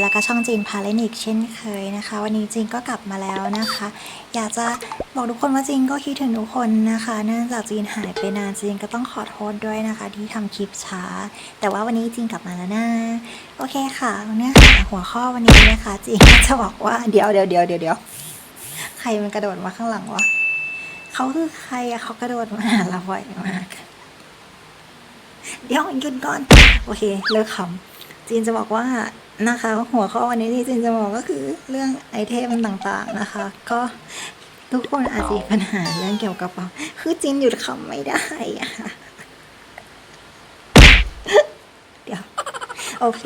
แล้วก็ช่องจีนพาเลนิกเช่นเคยนะคะ วันนี้จีนก็กลับมาแล้วนะคะ อยากจะบอกทุกคนว่าจีนก็คิดถึงทุกคนนะคะ เนื่องจากจีนหายไปนานจีนก็ต้องขอโทษด้วยนะคะ ที่ทำคลิปช้า แต่ว่าวันนี้จีนกลับมาแล้วนะโอเคค่ะเนื้อหาหัวข้อวันนี้นะคะจีนจะบอกว่าเดี๋ยวเดี๋ยวเดี๋ยวเดี๋ยวเดี๋ยวใครมันกระโดดมาข้างหลังวะเขาคือใครอะเขากระโดดมาหาเราบ่อยมากเดี๋ยวหยุดก่อน โอเค เลิกคำ จีนจะบอกว่านะคะ หัวข้อวันนี้ที่จีนจะบอกก็คือเรื่องไอเทมต่างๆนะคะ ก็ทุกคนอาจจะมีปัญหาเรื่องเกี่ยวกับกระเป๋าคือจีนหยุดคำไม่ได้อะเดี๋ยว โอเค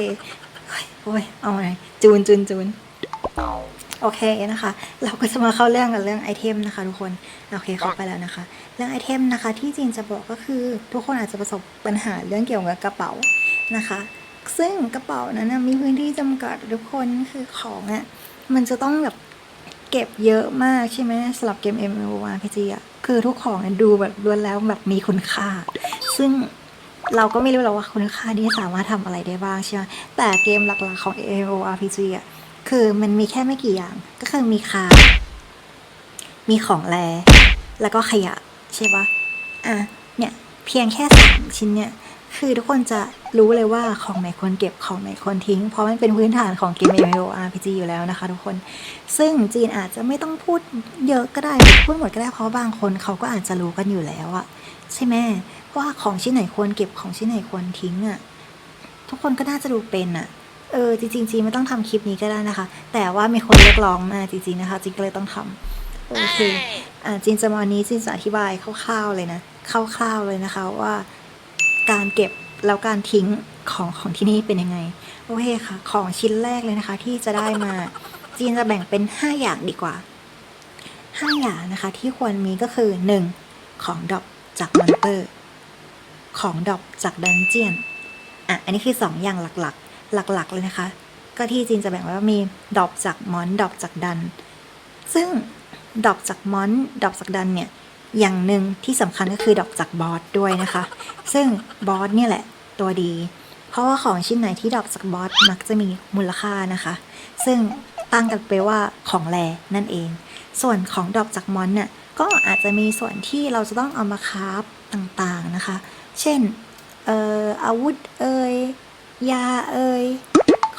โอ้ยเอาไงจูนจูนจูนโอเคนะคะ เราก็จะมาเข้าเรื่องกันเรื่องไอเทมนะคะ ทุกคนโอเคเข้าไปแล้วนะคะ เรื่องไอเทมนะคะ ที่จีนจะบอกก็คือ ทุกคนอาจจะประสบปัญหาเรื่องเกี่ยวกับกระเป๋านะคะ ซึ่งกระเป๋านั้นนะมีพื้นที่จำกัดทุกคนคือของอะ่ะมันจะต้องแบบเก็บเยอะมากใช่ไหมสำหรับเกม MMORPG อะคือทุกของเนี่ยดูแบบล้วนแล้วแบบมีคุณค่า ซึ่งเราก็ไม่รู้หรอกว่าคุณค่านี้สามารถทำอะไรได้บ้างใช่ไหมแต่เกมหลักๆของ MMORPG อะคือมันมีแค่ไม่กี่อย่างก็คือมีคาร์มีของแรแล้วก็ขยะใช่ปะอะเนี่ยเพียงแค่สามชิ้นเนี่ย คือทุกคนจะรู้เลยว่าของไหนควรเก็บของไหนควรทิ้ง เพราะมันเป็นพื้นฐานของเกม MMORPG อยู่แล้วนะคะ ทุกคน ซึ่งจีนอาจจะไม่ต้องพูดเยอะก็ได้พูดหมดก็ได้เพราะบางคนเขาก็อาจจะรู้กันอยู่แล้วอะใช่ไหมว่าของชิ้นไหนควรเก็บของชิ้นไหนควรทิ้งอะทุกคนก็น่าจะดูเป็นอะเออจริงๆจีนไม่ต้องทำคลิปนี้ก็ได้นะคะ แต่ว่ามีคนเรียกร้องมาจริงๆนะคะจีนก็เลยต้องทำโอเคอ่าจีนจะมาวันนี้จีนจะอธิบายคร่าวๆเลยนะคร่าวๆเลยนะคะว่า การเก็บแล้วการทิ้งของของที่นี่เป็นยังไง โอเคค่ะ ของชิ้นแรกเลยนะคะ ที่จะได้มาจีนจะแบ่งเป็น 5 อย่างดีกว่า 5 อย่างนะคะที่ควรมีก็คือ 1. ของดอปจากมอนเตอร์ ของดอปจากดันเจียนอะอันนี้คือ 2 อย่างหลักๆ หลักๆเลยนะคะ ก็ที่จีนจะแบ่งไว้ว่ามีดอปจากมอนดอปจากดัน ซึ่งดอปจากมอนดอปจากดันเนี่ย อย่างหนึ่งที่สำคัญก็คือดอกจากบอสด้วยนะคะ ซึ่งบอสเนี่ยแหละตัวดี เพราะว่าของชิ้นไหนที่ดอกจากบอสมักจะมีมูลค่านะคะ ซึ่งตั้งกันไปว่าของแรนั่นเอง ส่วนของดอกจากมอนเนี่ยก็อาจจะมีส่วนที่เราจะต้องเอามาคราฟต่างๆนะคะ เช่นเอ่ออาวุธเอ่ยยาเอ่ย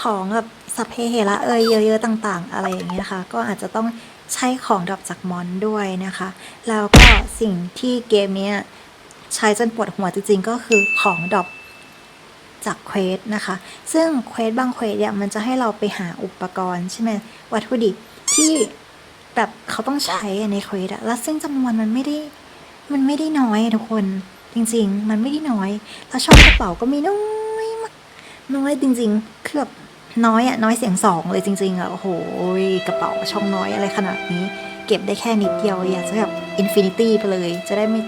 ของแบบสัพเพเหระเอ่ยเยอะๆต่าง ๆ อะไรอย่างเงี้ยนะคะ ก็อาจจะต้อง ใช้ของดรอปจากมอนด้วยนะคะ แล้วก็สิ่งที่เกมนี้ใช้จนปวดหัวจริงๆ ก็คือของดรอปจากเควสนะคะ ซึ่งเควสบางเควสเนี่ยมันจะให้เราไปหาอุปกรณ์ใช่ไหมวัตถุดิบที่แบบเขาต้องใช้ในเควสอะแล้วซึ่งจำนวนมันไม่ได้มันไม่ได้น้อยทุกคนจริง ๆ มันไม่ได้น้อย แล้วช่องกระเป๋าก็มีน้อยมากน้อยจริงๆคือแบบ น้อยอะน้อยเสียงสองเลยจริงๆอะโอ้โหกระเป๋าช่องน้อยอะไรขนาดนี้ เก็บได้แค่นิดเดียวอยากจะแบบอินฟินิตี้ไปเลย จะได้ไม่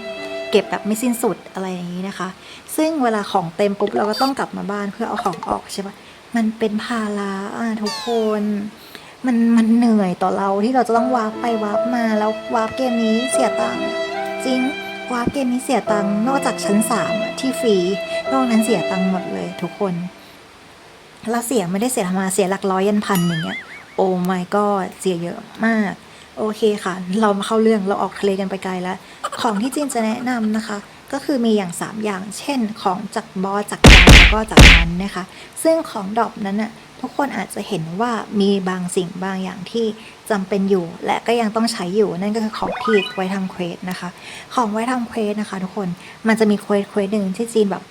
เก็บแบบไม่สิ้นสุดอะไรอย่างนี้นะคะ ซึ่งเวลาของเต็มปุ๊บเราก็ต้องกลับมาบ้านเพื่อเอาของออกใช่ปะมันเป็นภาระอะทุกคนมันมันเหนื่อยต่อเราที่เราจะต้องวาร์ปไปวาร์ปมาแล้ววาร์ปเกมนี้เสียตังค์จริงวาร์ปเกมนี้เสียตังค์นอกจากชั้นสามที่ฟรีนอกนั้นเสียตังค์หมดเลยทุกคน แล้วเสียไม่ได้เสียธรรมาเสียหลักร้อยยันพันอย่างเงี้ยโอ้ my god เสียเยอะมาก โอเคค่ะ เรามาเข้าเรื่องเราออกทะเลกันไปไกลแล้ว ของที่จีนจะแนะนำนะคะ ก็คือมีอย่าง 3 อย่าง เช่นของจากบอจากดาวแล้วก็จากนั้นนะคะ ซึ่งของดอปนั้นน่ะทุกคนอาจจะเห็นว่ามีบางสิ่งบางอย่างที่จำเป็นอยู่ และก็ยังต้องใช้อยู่นั่นก็คือของที่ไว้ทำเควสนะคะ ของไว้ทำเควสนะคะ ทุกคนมันจะมีเควสเควสหนึ่งที่จีนแบบ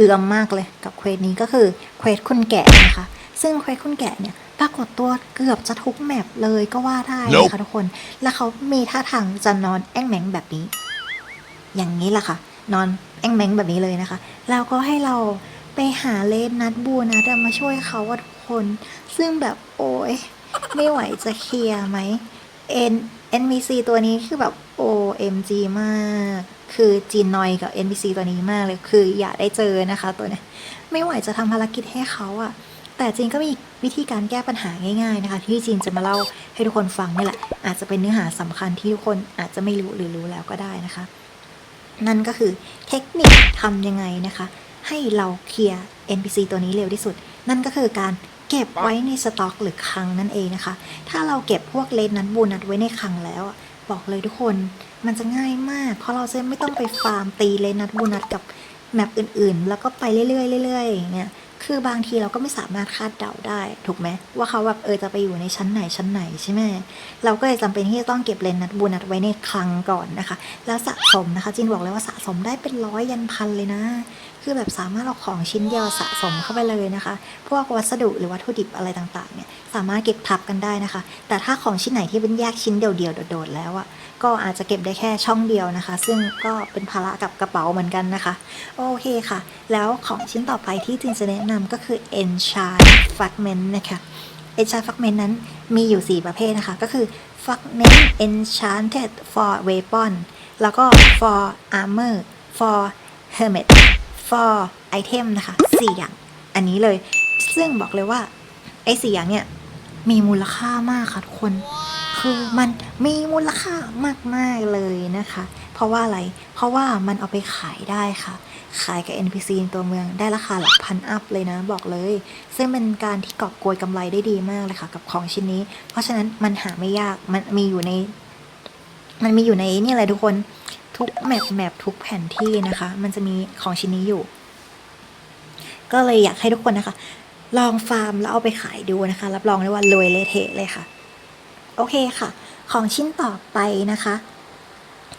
เอื้อมมากเลยกับเควสนี้ก็คือเควสคุณแกะนะคะซึ่งเควสคุณแกะเนี่ยปรากฏตัวเกือบจะทุกแมปเลยก็ว่าได้นะคะทุกคน แล้วเขามีท่าทางจะนอนแอ่งแมงแบบนี้ อย่างนี้แหละค่ะ นอนแอ่งแมงแบบนี้เลยนะคะ แล้วก็ให้เราไปหาเลนนัดบูนัดอะมาช่วยเขาว่าทุกคน ซึ่งแบบโอ้ยไม่ไหวจะเคลียร์ไหม N NPC ตัวนี้คือแบบ OMG มาก คือจีนนอยกับ NPC ตัวนี้มากเลย คืออยากได้เจอนะคะตัวเนี้ยไม่ไหวจะทำภารกิจให้เขาอะแต่จีนก็มีวิธีการแก้ปัญหาง่าย ๆนะคะ ที่จีนจะมาเล่าให้ทุกคนฟังนี่แหละ อาจจะเป็นเนื้อหาสำคัญที่ทุกคนอาจจะไม่รู้หรือรู้แล้วก็ได้นะคะ นั่นก็คือเทคนิคทำยังไงนะคะ ให้เราเคลียร์ NPC ตัวนี้เร็วที่สุด นั่นก็คือการเก็บไว้ในสต็อกหรือคลังนั่นเองนะคะ ถ้าเราเก็บพวกเลนนัทบูนัทไว้ในคลังแล้วอะ บอกเลยทุกคน มันจะง่ายมาก เพราะเราจะไม่ต้องไปฟาร์มตีเลนนัดบูนัดกับแมปอื่นๆ แล้วก็ไปเรื่อยๆเรื่อยๆอย่างเงี้ย คือบางทีเราก็ไม่สามารถคาดเดาได้ถูกไหมว่าเขาแบบเออจะไปอยู่ในชั้นไหนชั้นไหนใช่ไหมเราก็เลยจำเป็นที่จะต้องเก็บเลนนัดบูนัดไว้ในคลังก่อนนะคะ แล้วสะสมนะคะจินบอกเลยว่าสะสมได้เป็นร้อยยันพันเลยนะ คือแบบสามารถเอาของชิ้นเดียวสะสมเข้าไปเลยนะคะ พวกวัสดุหรือวัตถุดิบอะไรต่างๆเนี่ยสามารถเก็บทับกันได้นะคะ แต่ถ้าของชิ้นไหนที่เป็นแยกชิ้นเดียวๆโดดๆแล้วอะก็อาจจะเก็บได้แค่ช่องเดียวนะคะ ซึ่งก็เป็นภาระกับกระเป๋าเหมือนกันนะคะ โอเคค่ะ แล้วของชิ้นต่อไปที่จินจะแนะนำก็คือ Enchant Fragment นะคะ Enchant Fragment นั้นมีอยู่ 4 ประเภทนะคะ ก็คือ Fragment Enchanted for Weapon แล้วก็ for Armor for Hermit for Item นะคะ 4 อย่าง อันนี้เลย ซึ่งบอกเลยว่า ไอ้สี่อย่างเนี่ย มีมูลค่ามากค่ะทุกคน คือมันมีมูลค่ามาก ๆ เลยนะคะ เพราะว่าอะไร เพราะว่ามันเอาไปขายได้ค่ะ ขายกับ NPC ในตัวเมืองได้ราคาหลักพันอัพเลยนะบอกเลย ซึ่งเป็นการที่กอบโกยกำไรได้ดีมากเลยค่ะ กับของชิ้นนี้ เพราะฉะนั้นมันหาไม่ยากมันมีอยู่ใน มันมีอยู่ในนี่อะไรทุกคนทุกแมปแมปทุกแผนที่นะคะ มันจะมีของชิ้นนี้อยู่ ก็เลยอยากให้ทุกคนนะคะ ลองฟาร์มแล้วเอาไปขายดูนะคะ รับรองได้ว่ารวยเละเทะเลยค่ะ โอเคค่ะ ของชิ้นต่อไปนะคะ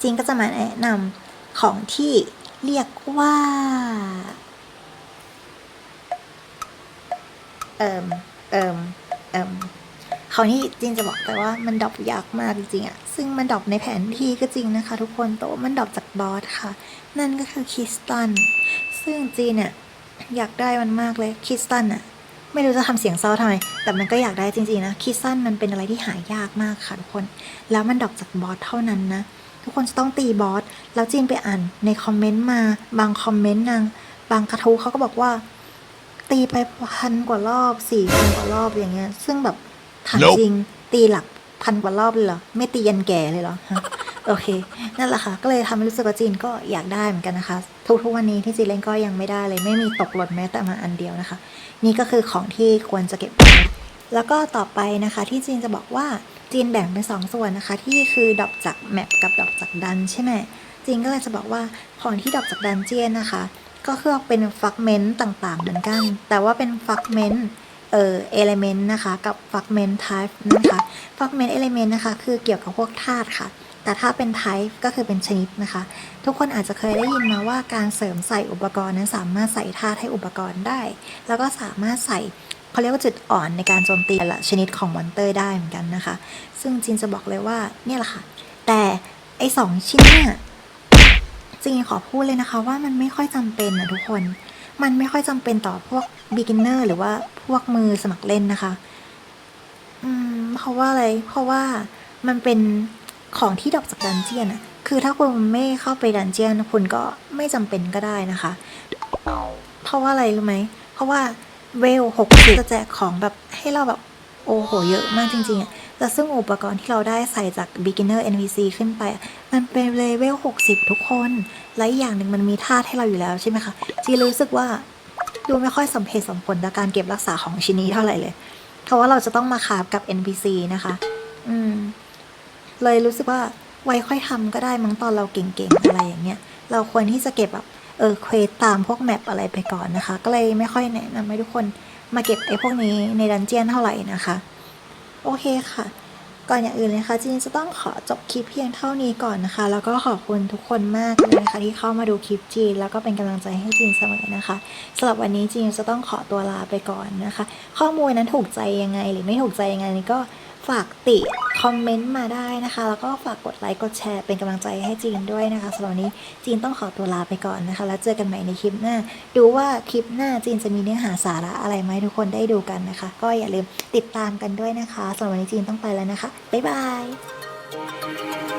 จริงก็จะมาแนะนำของที่ เรียกว่าเอิมเอิมเอิมของที่จริงจะบอกแต่ว่ามันดรอปยากมากจริงๆอะซึ่งมันดรอปในแผนที่ก็จริงนะคะ ทุกคนแต่ว่ามันดรอปจากบอสค่ะ นั่นก็คือคิสตัน ซึ่งจีนเนี่ยอยากได้มันมากเลยคิสตันอะไม่รู้จะทำเสียงเศร้าทำไม แต่มันก็อยากได้จริงๆนะคิสตันมันเป็นอะไรที่หายากมากค่ะทุกคน แล้วมันดรอปจากบอสเท่านั้นนะ ทุกคนจะต้องตีบอส แล้วจีนไปอ่านในคอมเมนต์มา บางคอมเมนต์นาง บางกระทู้เขาก็บอกว่า ตีไปพันกว่ารอบสี่พันกว่ารอบอย่างเงี้ย ซึ่งแบบถาม Nope จริง ตีหลักพันกว่ารอบเลยเหรอ ไม่ตียันแก่เลยเหรอฮะโอเค นั่นแหละค่ะ ก็เลยทำให้รู้สึกว่าจีนก็อยากได้เหมือนกันนะคะ ทุกๆวันนี้ที่จีนเล่นก็ยังไม่ได้เลย ไม่มีตกหล่นแม้แต่มาอันเดียวนะคะ นี่ก็คือของที่ควรจะเก็บไว้แล้วก็ต่อไปนะคะ ที่จีนจะบอกว่า จีนแบ่งเป็นสองส่วนนะคะ ที่คือดอปจากแมปกับดอปจากดันใช่ไหมจีนก็เลยจะบอกว่าของที่ดอปจากดันเจียนนะคะ ก็คือเป็นฟักเมนต์ต่างๆเหมือนกัน แต่ว่าเป็นฟักเมนต์เอ่อเอลเมนต์นะคะ กับฟักเมนต์ไทป์นะคะฟักเมนต์เอลเมนต์นะคะคือเกี่ยวกับพวกธาตุค่ะ แต่ถ้าเป็น type ก็คือเป็นชนิดนะคะ ทุกคนอาจจะเคยได้ยินมาว่าการเสริมใส่อุปกรณ์นั้นสามารถใส่ธาตุให้อุปกรณ์ได้ แล้วก็สามารถใส่ เขาเรียกว่าจุดอ่อนในการโจมตีแต่ละชนิดของมอนเตอร์ได้เหมือนกันนะคะ ซึ่งจินจะบอกเลยว่าเนี่ยแหละค่ะ แต่ไอสองชิ้นเนี่ยจริงขอพูดเลยนะคะว่ามันไม่ค่อยจำเป็นนะทุกคน มันไม่ค่อยจำเป็นต่อพวก beginner หรือว่าพวกมือสมัครเล่นนะคะ อืม เพราะว่าอะไร เพราะว่ามันเป็นของที่ดรอกจากดันเจียนอะคือถ้าคุณไม่เข้าไปดันเจียนคุณก็ไม่จำเป็นก็ได้นะคะ เพราะว่าอะไรรู้ไหม เพราะว่า เวลหกสิบจะแจกของแบบให้เราแบบโอ้โห เยอะมากจริงๆอะแต่ซึ่งอุปกรณ์ที่เราได้ใส่จาก beginner NPC ขึ้นไป มันเป็นเลเวล 60 ทุกคน และอีกอย่างหนึ่งมันมีธาตุให้เราอยู่แล้วใช่ไหมคะจีรู้สึกว่าดูไม่ค่อยสมเหตุสมผลต่อการเก็บรักษาของชิ้นนี้เท่าไหร่เลย เพราะว่าเราจะต้องมาคาบกับ NPC นะคะ อืม เลยรู้สึกว่าไว้ค่อยทำก็ได้มั้งตอนเราเก่งๆ อะไรอย่างเงี้ย เราควรที่จะเก็บแบบ เออเควสตามพวกแมปอะไรไปก่อนนะคะ ก็เลยไม่ค่อยแนะนำให้ทุกคนมาเก็บไอ้พวกนี้ในดันเจียนเท่าไหร่นะคะ โอเคค่ะ ก่อนอย่างอื่นเลยค่ะจีนจะต้องขอจบคลิปเพียงเท่านี้ก่อนนะคะ แล้วก็ขอบคุณทุกคนมากเลยนะคะที่เข้ามาดูคลิปจีน แล้วก็เป็นกำลังใจให้จีนเสมอนะคะสำหรับวันนี้จีนจะต้องขอตัวลาไปก่อนนะคะ ข้อมูลนั้นถูกใจยังไงหรือไม่ถูกใจยังไงนี่ก็ ฝากติคอมเมนต์มาได้นะคะ แล้วก็ฝากกดไลค์กดแชร์เป็นกำลังใจให้จีนด้วยนะคะสำหรับนี้จีนต้องขอตัวลาไปก่อนนะคะ แล้วเจอกันใหม่ในคลิปหน้า ดูว่าคลิปหน้าจีนจะมีเนื้อหาสาระอะไรไหมทุกคนได้ดูกันนะคะ ก็อย่าลืมติดตามกันด้วยนะคะสำหรับวันนี้จีนต้องไปแล้วนะคะบ๊ายบาย